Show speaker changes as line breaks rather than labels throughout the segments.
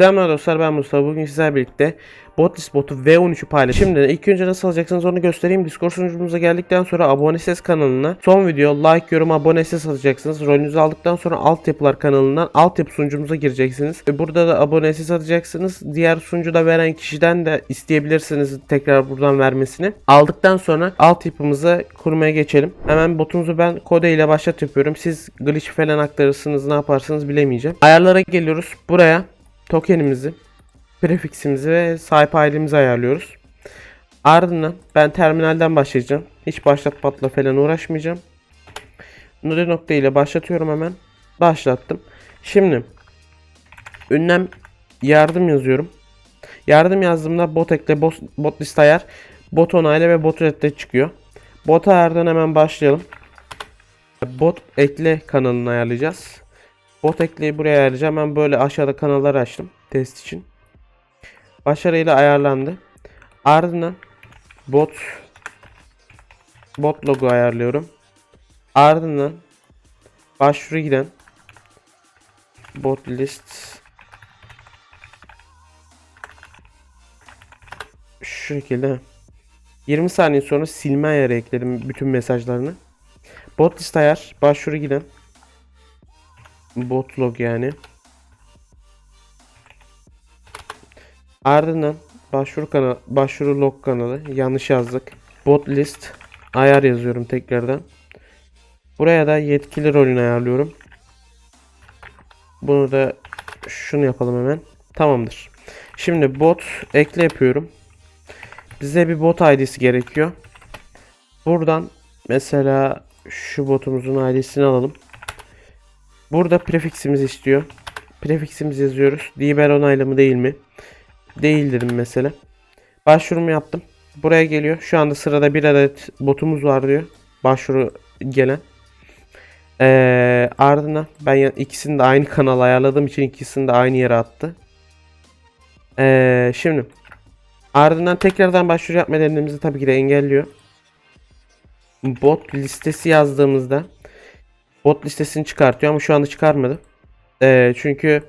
Selamlar dostlar ben Mustafa. Bugün sizlerle birlikte Botlist botu V13'ü paylaşıyorum. Şimdi ilk önce nasıl alacaksınız onu göstereyim. Discord sunucumuza geldikten sonra abone ses kanalına son video like yorum abone ses alacaksınız. Rolünüzü aldıktan sonra altyapılar kanalından altyapı sunucumuza gireceksiniz. Ve Burada da abone ses alacaksınız. Diğer sunucuda veren kişiden de isteyebilirsiniz tekrar buradan vermesini. Aldıktan sonra altyapımızı kurmaya geçelim. Hemen botunuzu ben kode ile başlat yapıyorum. Siz glitch falan aktarırsınız ne yaparsınız bilemeyeceğim. Ayarlara geliyoruz. Buraya tokenimizi, prefiximizi ve sahip ailemizi ayarlıyoruz. Ardından ben terminalden başlayacağım. Hiç başlat patla falan uğraşmayacağım. Node nokta ile başlatıyorum hemen. Başlattım. Şimdi ünlem yardım yazıyorum. Yardım yazdığımda bot ekle bot, bot list ayar, bot onayla ve bot reddet çıkıyor. Bot ayardan hemen başlayalım. Bot ekle kanalını ayarlayacağız. Bot ekleyi buraya ayarlayacağım. Ben böyle aşağıda kanallar açtım test için. Başarıyla ayarlandı. Ardından bot bot logo ayarlıyorum. Ardından başvuru giden bot list şu şekilde 20 saniye sonra silme ayarı ekledim bütün mesajlarını. Bot list ayar başvuru giden bot log yani. Ardından başvuru kanal başvuru log kanalı yanlış yazdık. Bot list ayar yazıyorum tekrardan. Buraya da yetkili rolünü ayarlıyorum. Bunu da şunu yapalım hemen. Tamamdır. Şimdi bot ekle yapıyorum. Bize bir bot ID'si gerekiyor. Buradan mesela şu botumuzun ID'sini alalım. Burada prefiximiz istiyor. Prefiximiz yazıyoruz. Diber onaylı mı değil mi? Değil dedim mesela. Başvurumu yaptım. Buraya geliyor. Şu anda sırada bir adet botumuz var diyor. Başvuru gelen. Ee, ardından ben ikisini de aynı kanal ayarladığım için ikisini de aynı yere attı. Ee, şimdi ardından tekrardan başvuru yapma denediğimizde tabii ki de engelliyor. Bot listesi yazdığımızda bot listesini çıkartıyor ama şu anda çıkarmadı. Ee, çünkü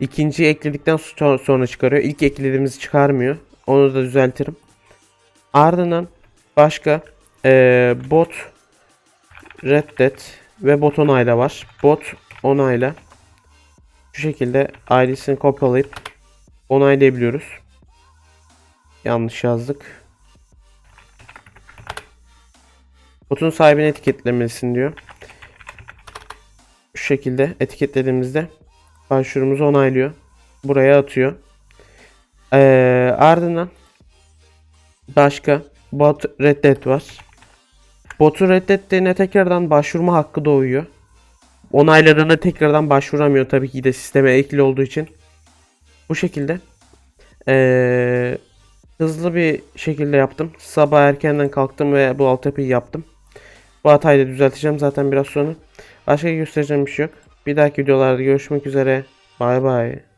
ikinciyi ekledikten so- sonra çıkarıyor. İlk eklediğimizi çıkarmıyor. Onu da düzeltirim. Ardından başka ee, bot reddet ve bot onayla var. Bot onayla şu şekilde ailesini kopyalayıp onaylayabiliyoruz. Yanlış yazdık. Botun sahibini etiketlemelisin diyor. Şu şekilde etiketlediğimizde başvurumuzu onaylıyor. Buraya atıyor. Ee, ardından başka bot reddet var. Botu reddettiğine tekrardan başvurma hakkı doğuyor. Onayladığında tekrardan başvuramıyor tabii ki de sisteme ekli olduğu için. Bu şekilde ee, hızlı bir şekilde yaptım. Sabah erkenden kalktım ve bu altyapıyı yaptım. Bu hatayı da düzelteceğim zaten biraz sonra. Başka göstereceğim bir şey yok. Bir dahaki videolarda görüşmek üzere. Bay bay.